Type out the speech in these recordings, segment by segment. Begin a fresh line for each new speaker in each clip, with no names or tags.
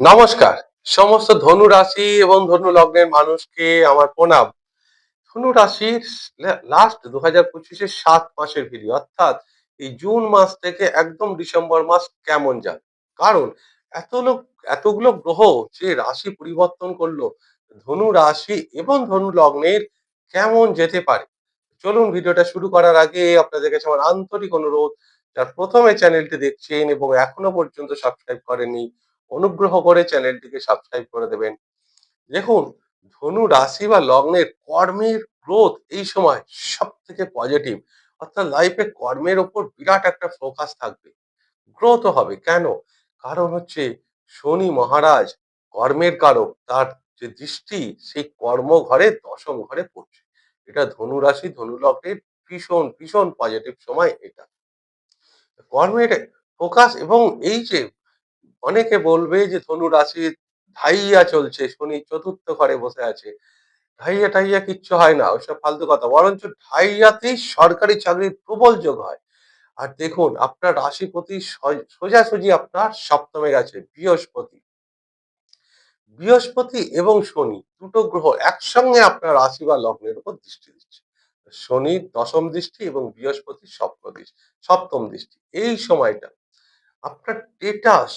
নমস্কার। সমস্ত ধনু রাশি এবং ধনু লগ্নের মানুষকে আমার প্রণাম। ধনু রাশির লাস্ট দু হাজার পঁচিশের সাত মাসের ভিডিও অর্থাৎ এই জুন মাস থেকে একদম ডিসেম্বর মাস কেমন যাবে? কারণ এত লোক এতগুলো গ্রহ যে রাশি পরিবর্তন করল, ধনু রাশি এবং ধনু লগ্নের কেমন যেতে পারে? চলুন ভিডিওটা শুরু করার আগে আপনাদের কাছে আমার আন্তরিক অনুরোধ, যার প্রথমে চ্যানেলটি দেখছেন এবং এখনও পর্যন্ত সাবস্ক্রাইব করেনি অনুগ্রহ করে চ্যানেলটিকে সাবস্ক্রাইব করে দেবেন। দেখুন, ধনু রাশি বা লগ্নের কর্মের গ্রোথ এই সময় সব থেকে পজিটিভ অর্থাৎ লাইফে কর্মের ওপর বিরাট একটা ফোকাস থাকবে। গ্রোথ হবে। কেন? কারণ হচ্ছে শনি মহারাজ কর্মের কারক। তার যে দৃষ্টি, সেই কর্ম ঘরে, দশম ঘরে পড়ছে। এটা ধনু রাশি, ধনু লগ্নের ভীষণ ভীষণ পজিটিভ সময় এটা। কর্মের ফোকাস এবং এই যে অনেকে বলবে যে, ধনু রাশি ঢাইয়া চলছে, শনি চতুর্থ ঘরে বসে আছে। ঢাইয়া টাইয়া কিচ্ছু হয় না, ওইসব ফালতু কথা। বরঞ্চ ঢাইয়াতেই সরকারি চাকরির প্রবল যোগ হয়। আর দেখুন, আপনার রাশিপতি সোজাসুজি আপনার সপ্তমে গেছে, বৃহস্পতি। বৃহস্পতি এবং শনি দুটো গ্রহ একসঙ্গে আপনার রাশি বা লগ্নের উপর দৃষ্টি দিচ্ছে। শনির দশম দৃষ্টি এবং বৃহস্পতি সপ্তম দৃষ্টি সপ্তম দৃষ্টি। এই সময়টা আপনার স্টেটাস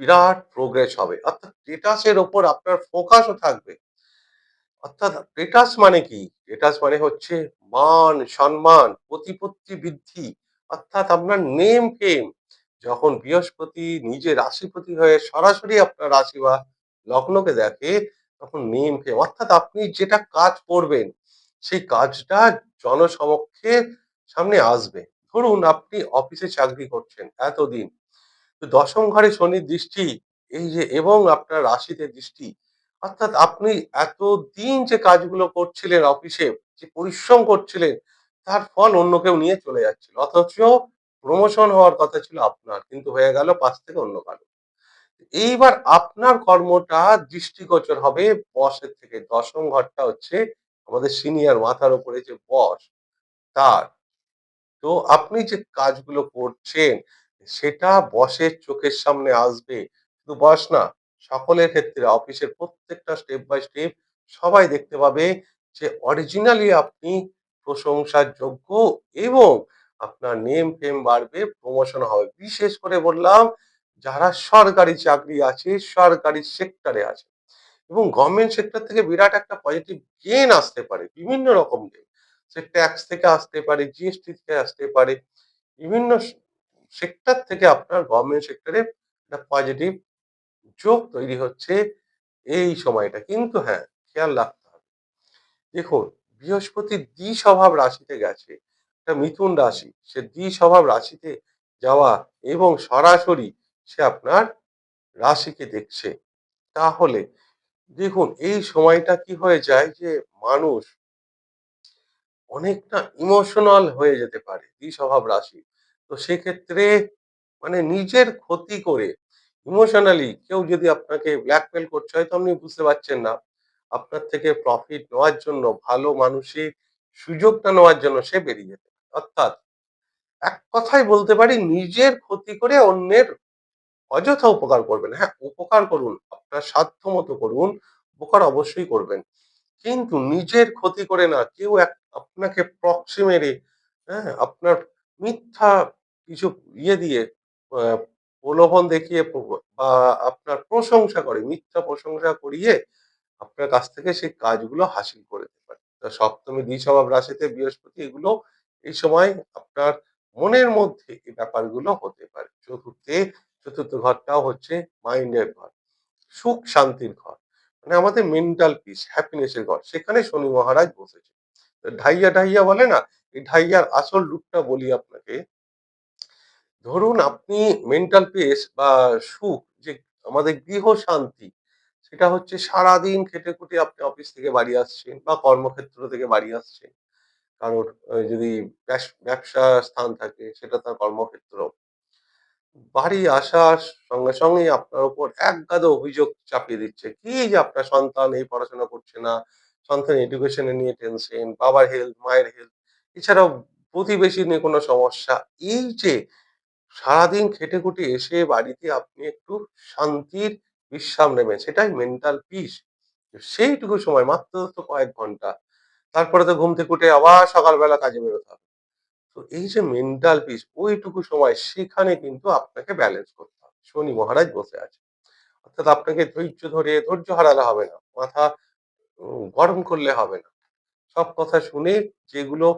বিরাট প্রোগ্রেস হবে। অর্থাৎ স্টেটাসের ওপর আপনার ফোকাসও থাকবে। অর্থাৎ স্টেটাস মানে কি? স্টেটাস মানে হচ্ছে মান, সম্মান, প্রতিপত্তি বৃদ্ধি। অর্থাৎ আপনার নেম ফেম যখন বৃহস্পতি নিজে রাশিপতি হয়ে সরাসরি আপনার রাশি বা লগ্নকে দেখে, তখন নেম ফেম অর্থাৎ আপনি যেটা কাজ করবেন, সেই কাজটা জনসমক্ষে সামনে আসবে। ধরুন আপনি অফিসে চাকরি করছেন এতদিন। দশম ঘরে শনির দৃষ্টি, এই যে এবং আপনার রাশিতে দৃষ্টি, অর্থাৎ আপনি এতদিন যে কাজগুলো করছিলেন অফিসে, যে পরিশ্রম করছিলেন, তার ফল অন্য কেউ নিয়ে চলে যাচ্ছিল। অথচ প্রমোশন হওয়ার কথা ছিল আপনার, কিন্তু হয়ে গেল পাশ থেকে অন্য কারও। এইবার আপনার কর্মটা দৃষ্টিগোচর হবে বসের থেকে। দশম ঘরটা হচ্ছে আমাদের সিনিয়র মাথার উপরে যে বস, তার। তো আপনি যে কাজগুলো করছেন সেটা বসের চোখের সামনে আসবে। শুধু বস না, সকলের ক্ষেত্রে, অফিসের প্রত্যেকটা স্টেপ বাই স্টেপ সবাই দেখতে পাবে যে অরিজিনালি আপনি প্রশংসার যোগ্য এবং আপনার নেম ফেম বাড়বে প্রমোশন হবে। বিশেষ করে বললাম, যারা সরকারি চাকরি আছে, সরকারি সেক্টরে আছে এবং গভর্নমেন্ট সেক্টর থেকে বিরাট একটা পজিটিভ গেন আসতে পারে, বিভিন্ন রকম গেন সে ট্যাক্স থেকে আসতে পারে জিএসটি থেকে আসতে পারে, বিভিন্ন সেক্টর থেকে আপনার গভর্নমেন্ট সেক্টরে একটা পজিটিভ যোগ তৈরি হচ্ছে এই সময়টা। কিন্তু হ্যাঁ খেয়াল রাখতে হবে। দেখুন, বৃহস্পতি দ্বি স্বভাব রাশিতে গেছে, একটা মিথুন রাশি, সে দ্বি স্বভাব রাশিতে যাওয়া এবং সরাসরি সে আপনার রাশিকে দেখছে। তাহলে দেখুন, এই সময়টা কি হয়ে যায় যে মানুষ অনেকটা ইমোশনাল হয়ে যেতে পারে দ্বিস্বভাব রাশি তো সেক্ষেত্রে মানে নিজের ক্ষতি করে ইমোশনালি কেউ যদি আপনাকে ব্ল্যাকমেল করছে, হয়তো আপনি বুঝতে পারছেন না। আপনার থেকে প্রফিট নেওয়ার জন্য, ভালো মানুষের সুযোগটা নেওয়ার জন্য সে বেরিয়ে যেতে অর্থাৎ এক কথায় বলতে পারি, নিজের ক্ষতি করে অন্যের অযথা উপকার করবেন। হ্যাঁ উপকার করুন, আপনার সাধ্য মতো করুন, উপকার অবশ্যই করবেন। কিন্তু নিজের ক্ষতি করে না, কেউ এক আপনাকে প্রক্সি মেরে হ্যাঁ আপনার মিথ্যা কিছু ইয়ে দিয়ে প্রলোভন দেখিয়ে বা আপনার প্রশংসা করে, মিথ্যা প্রশংসা করিয়ে আপনার কাছ থেকে সেই কাজগুলো হাসিল করে নিতে পারে। সপ্তমী দ্বিস্বভাব রাশিতে বৃহস্পতি এগুলো এই সময় আপনার মনের মধ্যে এই ব্যাপারগুলো হতে পারে। চতুর্থে, চতুর্থ ঘরটাও হচ্ছে মাইন্ডের ঘর, সুখ শান্তির ঘর মানে আমাদের মেন্টাল পিস, হ্যাপিনেস এর ঘর। সেখানে শনি মহারাজ বসেছে। ঢাইয়া ঢাইয়া বলে না, এই ঢাইয়ার আসল রূপটা বলি আপনাকে ধরুন আপনি মেন্টাল পিস বা সুখ, যে আমাদের গৃহ শান্তি, সেটা হচ্ছে সারাদিন খেটে খুঁটে আপনি অফিস থেকে বাড়ি আসছেন বা কর্মক্ষেত্র থেকে বাড়ি আসছেন। কারোর যদি ব্যবসা স্থান থাকে, সেটা তার কর্মক্ষেত্র। বাড়ি আসার সঙ্গে সঙ্গেই আপনার উপর একগাদা অভিযোগ চাপিয়ে দিচ্ছে। কি যে আপনার সন্তান এই পড়াশোনা করছে না, সন্তান এডুকেশনে নিয়ে টেনশন বাবার হেলথ মায়ের হেলথ এছাড়াও প্রতিবেশী নিয়ে কোনো সমস্যা। এই যে সারাদিন খেটে খুটে এসে বাড়িতে আপনি একটু শান্তির বিশ্রাম নেবেন, সেটাই মেন্টাল পিস সেইটুকু সময়, মাত্র তো কয়েক ঘণ্টা। তারপরে তো ঘুম থেকে উঠে আবার সকালবেলা কাজে বেরোতে হবে। তো এই যে মেন্টাল পিস ওইটুকু সময়, সেখানে কিন্তু আপনাকে ব্যালেন্স করতে হবে। শনি মহারাজ বসে আছে। অর্থাৎ আপনাকে ধৈর্য ধরে, ধৈর্য হারালে হবে না। মাথা গরম করলে হবে না। সব কথা শুনে যেগুলো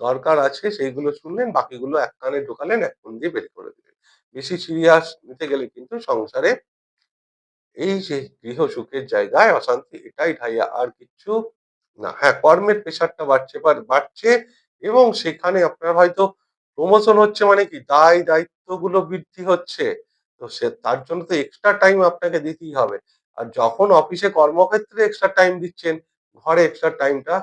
দরকার আছে সেইগুলো শুনলেন, বাকিগুলো এক কানে ঢোকালেন, এক কান দিয়ে বের করে দিলেন। বেশি সিরিয়াস নিতে গেলে কিন্তু সংসারে এই যে গৃহ সুখের জায়গায় অশান্তি, এটাই ঢাইয়া, আর কিছু না। হ্যাঁ কর্মের প্রেশারটা বাড়ছে বা বাড়ছে এবং সেখানে আপনার হয়তো প্রমোশন হচ্ছে মানে কি? দায় দায়িত্বগুলো বৃদ্ধি হচ্ছে। তো সে, তার জন্য তো এক্সট্রা টাইম আপনাকে দিতেই হবে। আর যখন অফিসে কর্মক্ষেত্রে এক্সট্রা টাইম দিচ্ছেন, ঘরে এক্সট্রা টাইমটা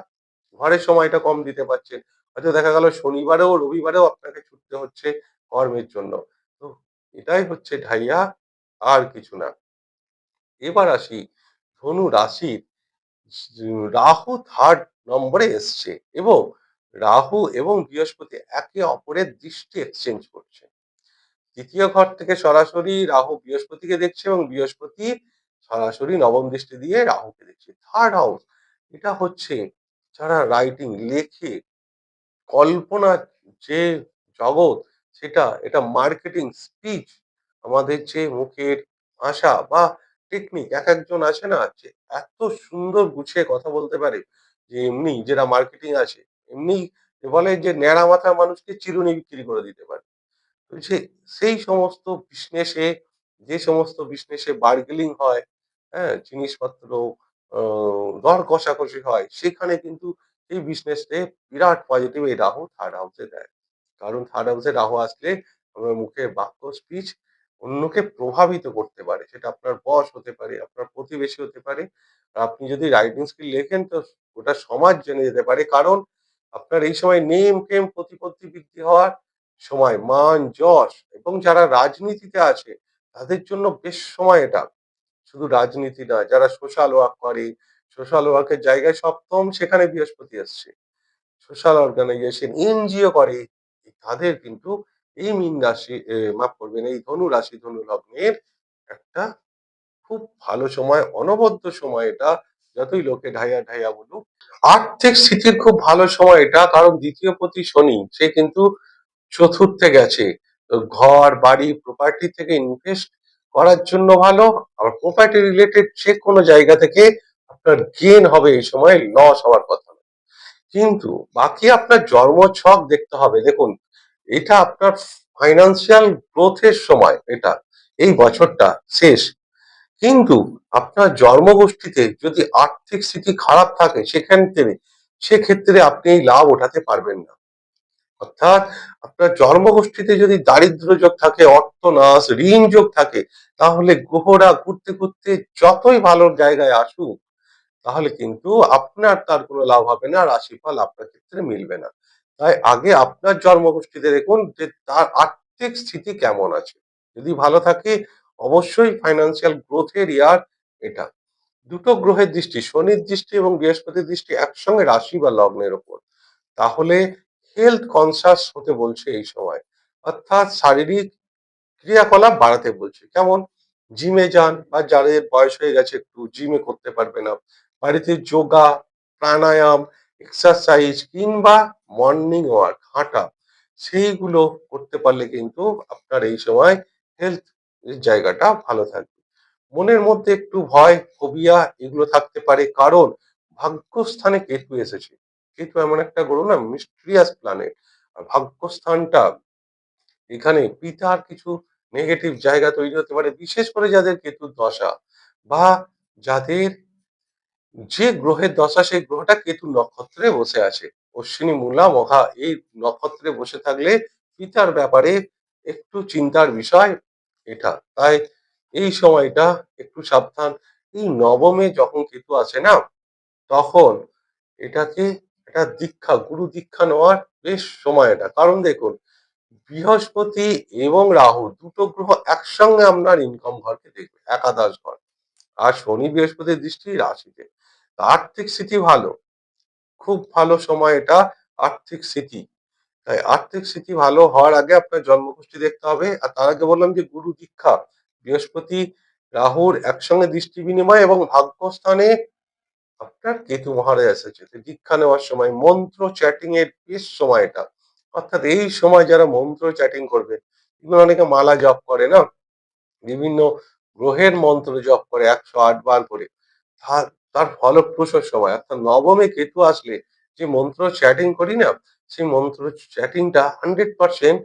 ঘরের সময়টা কম দিতে পারছেন হয়তো দেখা গেল শনিবারেও, রবিবারেও আপনাকে ছুটতে হচ্ছে কর্মের জন্য। তো এটাই হচ্ছে ঢাইয়া, আর কিছু না। এবার আসি, ধনু রাশির, রাহু থার্ড নম্বরে এসছে এবং রাহু এবং বৃহস্পতি একে অপরের দৃষ্টি এক্সচেঞ্জ করছে। তৃতীয় ঘর থেকে সরাসরি রাহু বৃহস্পতিকে দেখছে এবং বৃহস্পতি সরাসরি নবম দৃষ্টি দিয়ে রাহুকে দেখছে। থার্ড হাউস এটা হচ্ছে যারা রাইটিং লেখে, কল্পনা, যে জগৎ, সেটা, এটা মার্কেটিং স্পিচ আমাদের যে মুখের ভাষা বা টেকনিক এক একজন আছে না, যে এত সুন্দর গুছিয়ে কথা বলতে পারে, যে এমনি যেটা মার্কেটিং আছে, এমনি বলে যে ন্যাড়া মাথার মানুষকে চিরুনি বিক্রি করে দিতে পারে। সে সেই সমস্ত বিজনেসে যে সমস্ত বিজনেসে বার্গেলিং হয় হ্যাঁ জিনিসপত্র দর কষাকষি হয়। সেখানে কিন্তু এই বিজনেসে বিরাট পজিটিভ এই রাহু থার্ড হাউসে দেয়। কারণ থার্ড হাউসে রাহু আসলে আমার মুখে বাক্য স্পিচ অন্যকে প্রভাবিত করতে পারে। সেটা আপনার বস হতে পারে, আপনার প্রতিবেশী হতে পারে। আপনি যদি রাইটিং স্কিল লেখেন তো ওটা সমাজ জেনে যেতে পারে। কারণ আপনার এই সময় নেম ফেম প্রতিপত্তি বৃদ্ধি হওয়ার সময়, মান, যশ এবং যারা রাজনীতিতে আছে তাদের জন্য বেশ সময় এটা। শুধু রাজনীতি নয়, যারা সোশ্যাল ওয়ার্ক করে সোশ্যাল ওয়ার্কের জায়গায় সপ্তম সেখানে বৃহস্পতি আসছে। সোশ্যাল অর্গানাইজেশন এনজিও করে তাদের কিন্তু এই মীন রাশি মাফ করবেন, এই ধনু রাশি, ধনু লগ্নের একটা খুব ভালো সময়, অনবদ্য সময় এটা, যতই লোকে ঢাইয়া ঢাইয়া বলুক। আর্থিক স্থিতির খুব ভালো সময় এটা, কারণ দ্বিতীয় পতি শনি, সে কিন্তু চতুর্থে গেছে। ঘর, বাড়ি প্রপার্টি থেকে ইনভেস্ট করার জন্য ভালো, আবার প্রপার্টি রিলেটেড যে কোনো জায়গা থেকে আপনার গেন হবে এই সময় লস হওয়ার কথা। কিন্তু বাকি আপনার জন্মছক দেখতে হবে। দেখুন, এটা আপনার ফাইন্যান্সিয়াল গ্রোথের সময়, এটা এই বছরটা শেষ। কিন্তু আপনার জন্মগোষ্ঠীতে যদি আর্থিক স্থিতি খারাপ থাকে সেখান থেকে, সেক্ষেত্রে আপনি লাভ ওঠাতে পারবেন না। অর্থাৎ আপনার জন্মগোষ্ঠীতে যদি দারিদ্র যোগ থাকে, অর্থনাশ ঋণ যোগ থাকে, তাহলে গ্রহরা ঘুরতে ঘুরতে যতই ভালো জায়গায় আসুক, তাহলে কিন্তু আপনার তার কোনো লাভ হবে না রাশিফল আপনার ক্ষেত্রে মিলবে না। তাই আগে আপনার জন্মগোষ্ঠীতে দেখুন যে তার আর্থিক স্থিতি কেমন আছে। যদি ভালো থাকে, অবশ্যই ফাইন্যান্সিয়াল গ্রোথের ইয়ার এটা। দুটো গ্রহের দৃষ্টি, শনির দৃষ্টি এবং বৃহস্পতির দৃষ্টি একসঙ্গে রাশি বা লগ্নের ওপর। তাহলে হেলথ কনসাস হতে বলছে এই সময়। অর্থাৎ শারীরিক ক্রিয়াকলাপ বাড়াতে বলছে। কেমন? জিমে যান বা যাদের বয়স হয়ে গেছে একটু জিমে করতে পারবে না। বাড়িতে যোগা, প্রাণায়াম এক্সারসাইজ কিংবা মর্নিং ওয়াক হাঁটা, সেইগুলো করতে পারলে কিন্তু আপনার এই সময় হেলথ জায়গাটা ভালো থাকবে। মনের মধ্যে একটু ভয় ফোবিয়া এগুলো থাকতে পারে। কারণ ভাগ্যস্থানে কেতু এসেছে। কেতু এমন একটা গ্রহ না মিস্ট্রিয়াস প্ল্যানেট আর ভাগ্যস্থানটা এখানে পিতার কিছু নেগেটিভ জায়গা তৈরি হতে পারে, বিশেষ করে যাদের কেতুর দশা বা যাদের যে গ্রহের দশা, সেই গ্রহটা কেতু নক্ষত্রে বসে আছে। অশ্বিনী, মূলা, মঘা, এই নক্ষত্রে বসে থাকলে পিতার ব্যাপারে একটু চিন্তার বিষয় এটা। তাই এই সময়টা একটু সাবধান। এই নবমে যখন কেতু আসে না, তখন এটাকে একটা দীক্ষা, গুরু দীক্ষা নেওয়ার বেশ সময় এটা। কারণ দেখুন, বৃহস্পতি এবং রাহু দুটো গ্রহ একসঙ্গে আপনার ইনকাম ঘরকে দেখবে, একাদশ ঘর। আর শনি বৃহস্পতির দৃষ্টি রাশিতে। আর্থিক স্থিতি ভালো। খুব ভালো সময় এটা আর্থিক স্থিতি। তাই আর্থিক স্থিতি ভালো হওয়ার আগে আপনার জন্মগোষ্ঠী দেখতে হবে। আর তার আগে বললাম যে গুরু দীক্ষা, বৃহস্পতি, রাহুর একসঙ্গে দৃষ্টি বিনিময় এবং ভাগ্যস্থানে আপনার কেতু মহারাজ এসেছে দীক্ষা নেওয়ার সময় মন্ত্র চ্যাটিং এর বেশ সময় এটা অর্থাৎ এই সময় যারা মন্ত্র চ্যাটিং করবে, এগুলো অনেকে মালা জপ করে না? বিভিন্ন গ্রহের মন্ত্র জপ করে একশো আট বার করে। তার তার ফলপ্রসূ সময়, অর্থাৎ নবমে কেতু আসলে যে মন্ত্র চ্যাটিং করি না, সেই মন্ত্র চ্যাটিংটা হান্ড্রেড পার্সেন্ট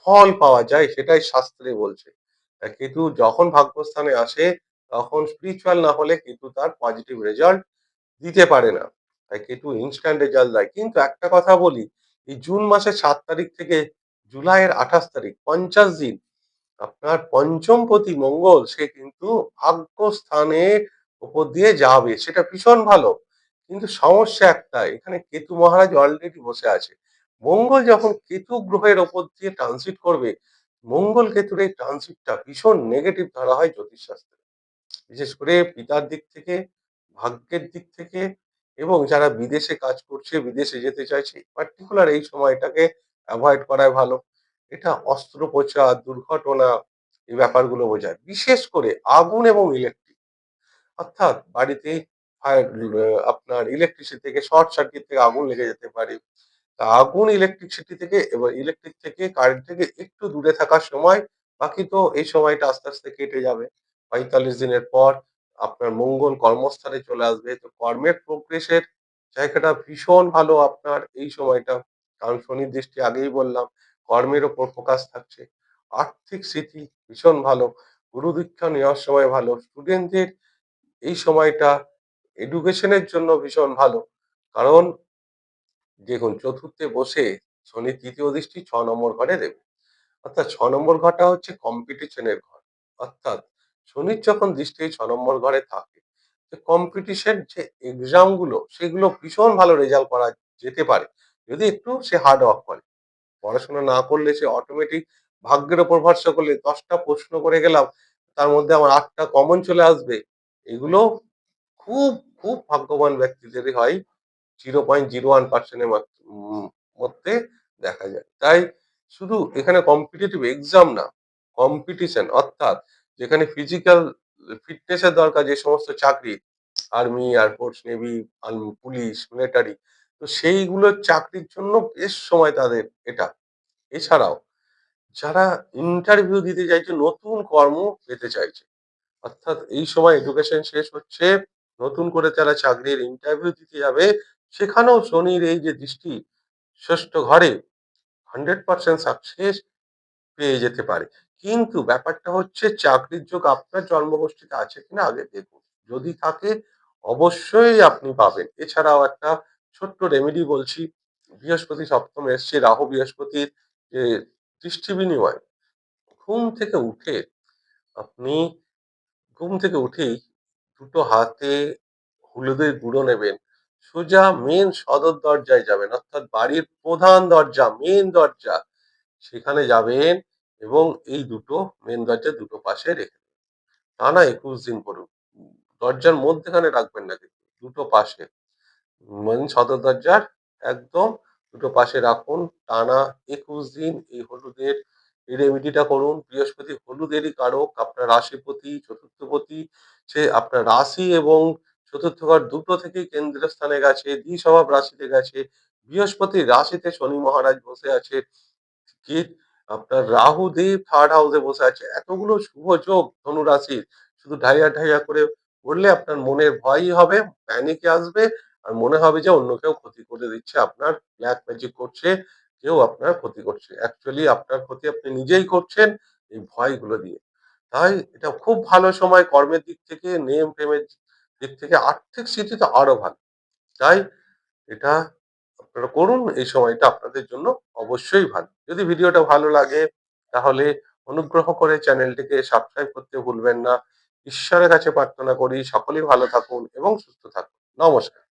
ফল পাওয়া যায়, সেটাই শাস্ত্রে বলছে। কেতু যখন ভাগ্যস্থানে আসে, তখন স্পিরিচুয়াল না হলে কিন্তু তার পজিটিভ রেজাল্ট দিতে পারে না। তাই কেতু ইনস্ট্যান্ট রেজাল্ট দেয়। কিন্তু একটা কথা বলি, এই জুন মাসের সাত তারিখ থেকে জুলাইয়ের আঠাশ তারিখ, পঞ্চাশ দিন, আপনার পঞ্চমপতি মঙ্গল সে কিন্তু ভাগ্যস্থানের উপর দিয়ে যাবে, সেটা ভীষণ ভালো। কিন্তু সমস্যা একটা এখানে কেতু মহারাজ অলরেডি বসে আছে। মঙ্গল যখন কেতু গ্রহের ওপর দিয়ে ট্রানজিট করবে, মঙ্গল কেতুর এই ট্রানজিটটা ভীষণ নেগেটিভ ধরা হয় জ্যোতিষশাস্ত্রে। বিশেষ করে পিতার দিক থেকে ভাগ্যের দিক থেকে এবং যারা বিদেশে কাজ করছে, বিদেশে যেতে চাইছে পার্টিকুলার এই সময়টাকে অ্যাভয়েড করাই ভালো। এটা অস্ত্রোপচার, দুর্ঘটনা, এই ব্যাপারগুলো বোঝায়। বিশেষ করে আগুন এবং ইলেকট্রিক অর্থাৎ বাড়িতে ফায়ার আপনার ইলেকট্রিসিটি থেকে শর্ট সার্কিট থেকে আগুন লেগে যেতে পারে। তা আগুন ইলেকট্রিসিটি থেকে এবার ইলেকট্রিক থেকে কারেন্ট থেকে একটু দূরে থাকার সময় বাকি তো এই সময়টা আস্তে আস্তে কেটে যাবে। পঁয়তাল্লিশ দিনের পর আপনার মঙ্গল কর্মস্থানে চলে আসবে। তো কর্মের প্রোগ্রেসের জায়গাটা ভীষণ ভালো আপনার এই সময়টা। কারণ শনির দৃষ্টি আগেই বললাম, কর্মের ওপর ফোকাস থাকছে। আর্থিক স্থিতি ভীষণ ভালো, গুরু দীক্ষা নেওয়ার সময় ভালো স্টুডেন্টদের এই সময়টা এডুকেশনের জন্য ভীষণ ভালো। কারণ দেখুন, চতুর্থে বসে শনি তৃতীয় দৃষ্টি ছ নম্বর ঘরে দেবে। অর্থাৎ ছ নম্বর ঘরটা হচ্ছে কম্পিটিশনের ঘর। অর্থাৎ শনির যখন দৃষ্টি ছ নম্বর ঘরে থাকে, যে কম্পিটিশন যে এক্সামগুলো, সেগুলো ভীষণ ভালো রেজাল্ট করা যেতে পারে। যদি একটু সে হার্ড ওয়ার্ক করে। পড়াশোনা না করলে সে অটোমেটিক ভাগ্যের ওপর ভরসা করলে দশটা প্রশ্ন করে গেলাম, তার মধ্যে আমার আটটা কমন চলে আসবে। এগুলো খুব খুব ভাগ্যবান ব্যক্তিদেরই হয়। জিরো পয়েন্ট জিরো ওয়ান পার্সেন্টের মধ্যে দেখা যায়। তাই শুধু এখানে কম্পিটিটিভ এক্সাম না কম্পিটিশন অর্থাৎ যেখানে ফিজিক্যাল ফিটনেসের দরকার, যে সমস্ত চাকরি army air force navy police military তো সেইগুলোর চাকরির জন্য বেশ সময় তাদের এটা। এছাড়াও, যারা ইন্টারভিউ দিতে চাইছে, নতুন কর্ম পেতে চাইছে, অর্থাৎ এই সময় এডুকেশন শেষ হচ্ছে, নতুন করে তারা চাকরির ইন্টারভিউ দিতে যাবে, সেখানেও শনির এই যে দৃষ্টি, ষষ্ঠ ঘরে হান্ড্রেড পার্সেন্ট সাকসেস পেয়ে যেতে পারে। কিন্তু ব্যাপারটা হচ্ছে চাকরির যোগ আপনার জন্মগোষ্ঠীতে আছে কিনা আগে দেখুন। যদি থাকে, অবশ্যই আপনি পাবেন। এছাড়াও একটা ছোট্ট রেমেডি বলছি। বৃহস্পতি সপ্তম এসছে, রাহু বৃহস্পতির যে দৃষ্টি বিনিময়, ঘুম থেকে উঠে আপনি ঘুম থেকে উঠেই দুটো হাতে হলুদের গুঁড়ো নেবেন। সোজা মেন সদর দরজায় যাবেন, অর্থাৎ বাড়ির প্রধান দরজা মেন দরজা। সেখানে যাবেন এবং এই দুটো মেন দরজা দুটো পাশে রেখে টানা একুশ দিন করুন দরজার মধ্যেখানে রাখবেন না কিন্তু, দুটো পাশে। মেন সদর দরজার একদম দুটো পাশে রাখুন। টানা একুশ দিন এই হলুদের রেমিডিটা করুন। বৃহস্পতি হলুদেরই কারক, আপনার রাশিপতি, চতুর্থপতি, সে আপনার রাশি এবং চতুর্থ ঘর দুটো থেকেই কেন্দ্রীয় স্থানে গেছে, দ্বিস্বভাব রাশিতে গেছে। বৃহস্পতি রাশিতে শনি মহারাজ বসে আছে। আপনার রাহু দেব থার্ড হাউসে বসে আছে। এতগুলো শুভ যোগ ধনু রাশির শুধু ঢাইয়া ঢাইয়া করে পড়লে আপনার মনের ভয়ই হবে প্যানিকে আসবে আর মনে হবে যে অন্য কেউ ক্ষতি করে দিচ্ছে। আপনার ব্ল্যাক ম্যাজিক করছে, কেউ আপনার ক্ষতি করছে। অ্যাকচুয়ালি আপনার ক্ষতি আপনি নিজেই করছেন এই ভয়গুলো দিয়ে। তাই এটা খুব ভালো সময় কর্মের দিক থেকে নেম প্রেমের দিক থেকে, আর্থিক স্থিতি তো আরও ভালো। তাই এটা আপনারা করুন, এই সময়টা আপনাদের জন্য অবশ্যই ভালো। যদি ভিডিওটা ভালো লাগে, তাহলে অনুগ্রহ করে চ্যানেলটিকে সাবস্ক্রাইব করতে ভুলবেন না। ঈশ্বরের কাছে প্রার্থনা করি, সকলেই ভালো থাকুন এবং সুস্থ থাকুন। নমস্কার।